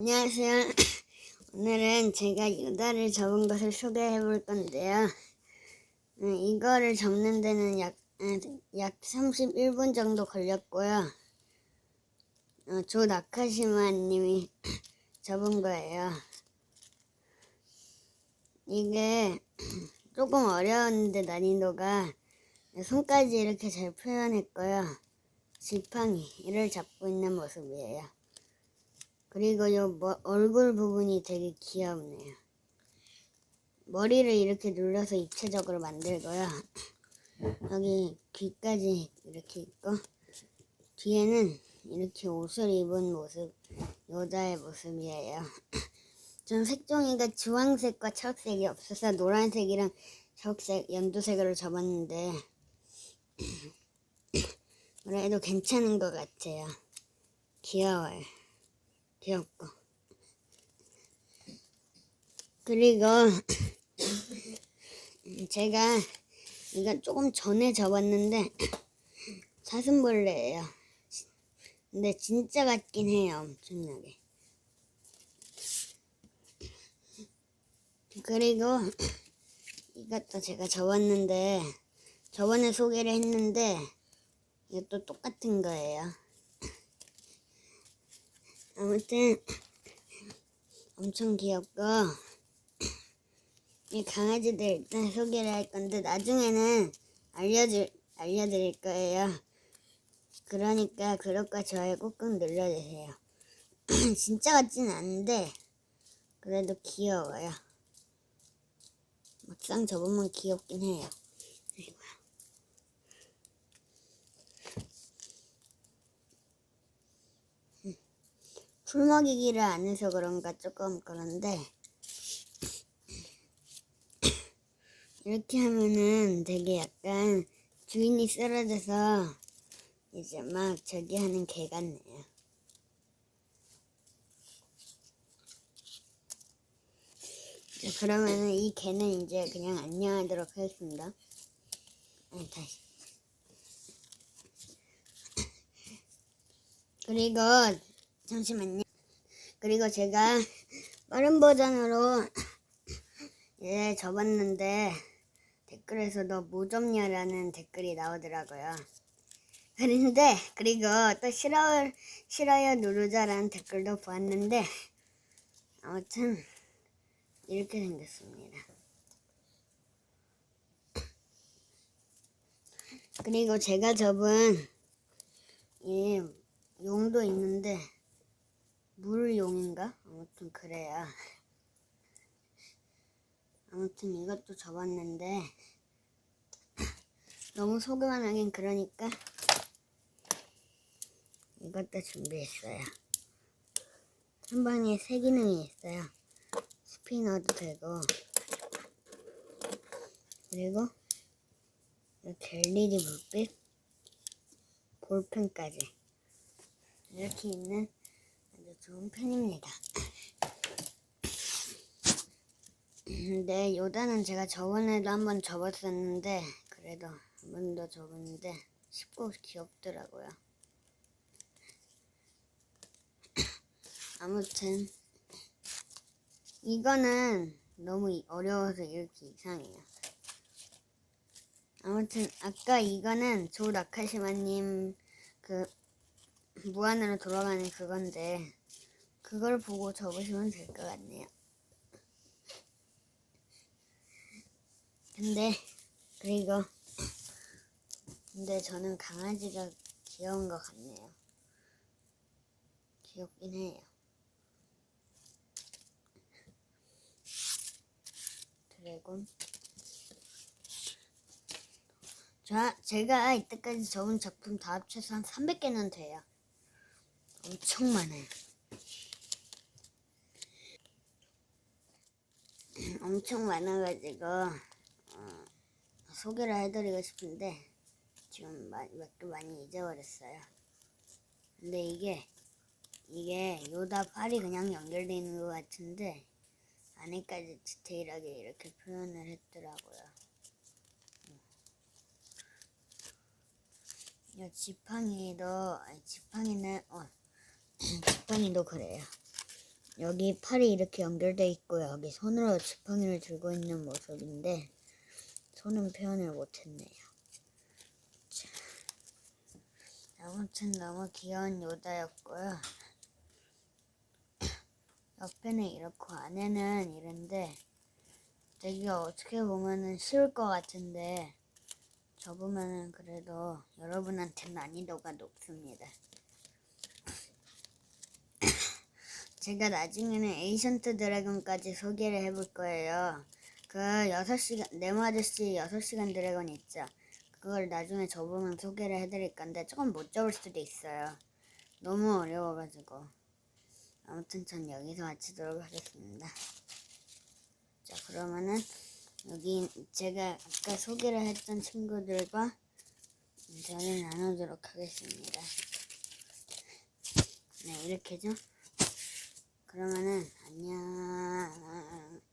안녕하세요. 오늘은 제가 유다를 접은 것을 소개해 볼 건데요. 음, 이거를 접는 데는 약, 음, 약 31분 정도 걸렸고요. 어, 조 나카시마 님이 접은 거예요. 이게 조금 어려웠는데 난이도가 손까지 이렇게 잘 표현했고요. 지팡이를 잡고 있는 모습이에요. 그리고 요 뭐, 얼굴 부분이 되게 귀엽네요. 머리를 이렇게 눌러서 입체적으로 만들고요. 여기 귀까지 이렇게 있고 뒤에는 이렇게 옷을 입은 모습 여자의 모습이에요. 전 색종이가 주황색과 초록색이 없어서 노란색이랑 초록색 연두색으로 접었는데 그래도 괜찮은 것 같아요. 귀여워요. 귀엽고. 그리고 제가 이거 조금 전에 접었는데 사슴벌레예요. 근데 진짜 같긴 해요, 엄청나게. 그리고 이것도 제가 접었는데 저번에 소개를 했는데 이것도 똑같은 거예요. 아무튼 엄청 귀엽고 이 강아지들 일단 소개를 할 건데 나중에는 알려줄 알려드릴 거예요. 그러니까 구독과 좋아요 꾹꾹 눌러주세요. 진짜 같진 않은데 그래도 귀여워요. 막상 접으면 귀엽긴 해요. 아이고야. 풀 먹이기를 안 해서 그런가 조금 그런데 이렇게 하면은 되게 약간 주인이 쓰러져서 이제 막 저기 하는 개 같네요. 자, 그러면은 이 개는 이제 그냥 안녕하도록 하겠습니다. 아니, 다시. 그리고 잠시만요. 그리고 제가 빠른 버전으로 예 접었는데 댓글에서 너 뭐 접냐라는 댓글이 나오더라고요. 그런데 그리고 또 싫어 싫어요 누르자라는 댓글도 보았는데 아무튼 이렇게 생겼습니다. 그리고 제가 접은 이 용도 있는데 물용인가? 아무튼 그래요. 아무튼 이것도 접었는데 너무 소개만 하긴 그러니까 이것도 준비했어요. 한 방에 세 기능이 있어요. 스피너도 되고 그리고 이렇게 LED 불빛 볼펜까지 이렇게 있는 아주 좋은 펜입니다. 근데 요단은 제가 저번에도 한번 접었었는데 그래도 한 번 더 접었는데 쉽고 귀엽더라고요. 아무튼 이거는 너무 이- 어려워서 이렇게 이상해요. 아무튼 아까 이거는 조 나카시마님 그 무한으로 돌아가는 그건데 그걸 보고 접으시면 될 것 같네요. 근데 그리고 근데 저는 강아지가 귀여운 것 같네요. 귀엽긴 해요. 드래곤. 자, 제가 이때까지 접은 작품 다 합쳐서 한 300개는 돼요. 엄청 많아요. 엄청 많아가지고 어, 소개를 해드리고 싶은데 지금 몇개 많이 잊어버렸어요. 근데 이게 이게 요다 팔이 그냥 연결되어 있는 것 같은데 안에까지 디테일하게 이렇게 표현을 했더라고요. 이 지팡이도 지팡이는 어 지팡이도 그래요. 여기 팔이 이렇게 연결돼 있고 여기 손으로 지팡이를 들고 있는 모습인데 손은 표현을 못했네요. 자, 아무튼 너무 귀여운 요다였고요. 옆에는 이렇고 안에는 이런데 되게 어떻게 보면은 쉬울 것 같은데 접으면은 그래도 여러분한테 난이도가 높습니다. 제가 나중에는 에이션트 드래곤까지 소개를 해볼 거예요. 그 6시간, 네모 아저씨 6시간 드래곤 있죠? 그걸 나중에 접으면 소개를 해드릴 건데 조금 못 접을 수도 있어요. 너무 어려워가지고. 아무튼 전 여기서 마치도록 하겠습니다. 자, 그러면은 여기 제가 아까 소개를 했던 친구들과 대화를 나누도록 하겠습니다. 네, 이렇게죠. 그러면은 안녕.